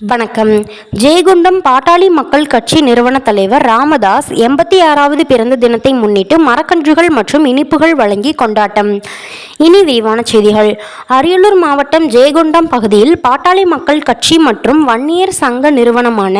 வணக்கம். ஜெயகுண்டம் பாட்டாளி மக்கள் கட்சி நிறுவன தலைவர் ராமதாஸ் எண்பத்தி ஆறாவது பிறந்த தினத்தை முன்னிட்டு மரக்கன்றுகள் மற்றும் இனிப்புகள் வழங்கி கொண்டாட்டம். இனி விரிவான செய்திகள். அரியலூர் மாவட்டம் ஜெயகுண்டம் பகுதியில் பாட்டாளி மக்கள் கட்சி மற்றும் வன்னியர் சங்க நிறுவனமான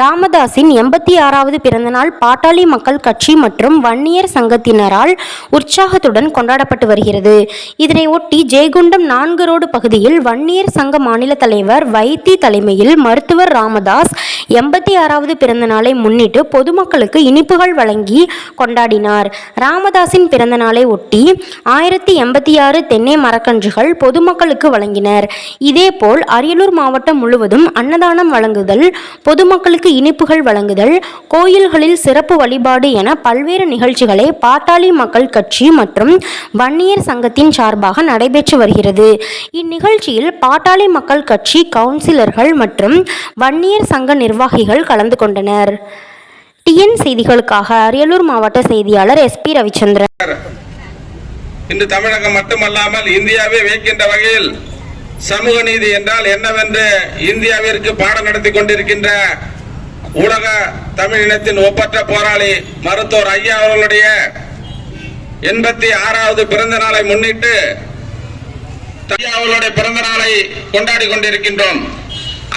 ராமதாஸின் எண்பத்தி ஆறாவது பிறந்தநாள் பாட்டாளி மக்கள் கட்சி மற்றும் வன்னியர் சங்கத்தினரால் உற்சாகத்துடன் கொண்டாடப்பட்டு வருகிறது. இதனை ஒட்டி ஜெயகுண்டம் நான்கு ரோடு பகுதியில் வன்னியர் சங்க மாநில தலைவர் வைத்தி தலைமையில் மருத்துவர் ராமதாஸ் எண்பத்தி ஆறாவது பிறந்த நாளை முன்னிட்டு பொதுமக்களுக்கு இனிப்புகள் வழங்கி கொண்டாடினார். ராமதாஸின் பிறந்த நாளை ஒட்டி ஆயிரத்தி எண்பத்தி ஆறு தென்னை மரக்கன்றுகள் பொதுமக்களுக்கு வழங்கினர். இதேபோல் அரியலூர் மாவட்டம் முழுவதும் அன்னதானம் வழங்குதல் பொதுமக்களுக்கு இனிப்புகள் வழங்குதல் கோயில்களில் சிறப்பு வழிபாடு என பல்வேறு நிகழ்ச்சிகளை பாட்டாளி மக்கள் கட்சி மற்றும் வன்னியர் சங்கத்தின் சார்பாக நடைபெற்று வருகிறது. இந்நிகழ்ச்சியில் பாட்டாளி மக்கள் கட்சி கவுன்சிலர்கள் மற்றும் வன்னியர் சங்க நிர்வாகிகள் கலந்து கொண்டனர். டிஎன் செய்திகளுக்காக அரியலூர் மாவட்ட செய்தியாளர் எஸ்பி ரவிச்சந்திரன். இன்று தமிழகம் மட்டுமல்லாமல் இந்தியாவே வைக்கின்ற வகையில் சமூக நீதி என்றால் என்னவென்று இந்தியாவிற்கு பாடம் நடத்தி கொண்டிருக்கின்ற உலக தமிழ் இனத்தின் ஒப்பற்ற போராளி மருத்துவர் ஐயா அவர்களுடைய எண்பத்தி ஆறாவது பிறந்த நாளை முன்னிட்டு ஐயா அவர்களுடைய பிறந்த நாளை கொண்டாடி கொண்டிருக்கின்றோம்.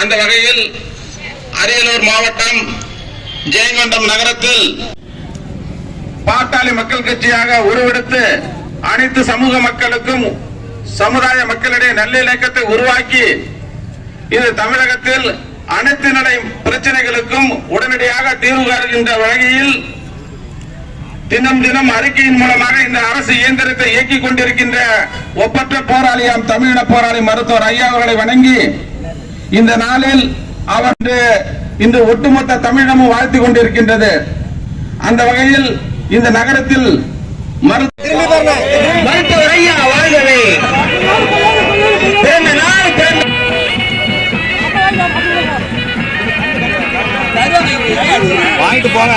அந்த வகையில் அரியலூர் மாவட்டம் ஜெயங்கொண்டம் நகரத்தில் பாட்டாளி மக்கள் கட்சியாக உருவெடுத்து அனைத்து சமூக மக்களுக்கும் சமுதாய மக்களிடையே நல்லிணக்கத்தை உருவாக்கி இது தமிழகத்தில் அனைத்து நிலை பிரச்சனைகளுக்கும் உடனடியாக தீர்வு காணுகின்ற வகையில் தினம் தினம் அறிக்கையின் மூலமாக இந்த அரசு இயந்திரத்தை இயக்கிக் கொண்டிருக்கின்ற ஒப்பற்ற போராளியாம் தமிழின போராளி மருத்துவர் ஐயா அவர்களை வணங்கி இந்த நாளில் அவர் இன்று ஒட்டுமொத்த தமிழினமும் வாழ்த்து கொண்டிருக்கின்றது. அந்த வகையில் இந்த நகரத்தில் மருத்துவ மருத்துவர் ஐயா வாழ்கவே பிறந்த நாள் பிறந்த வாங்கிட்டு போங்க.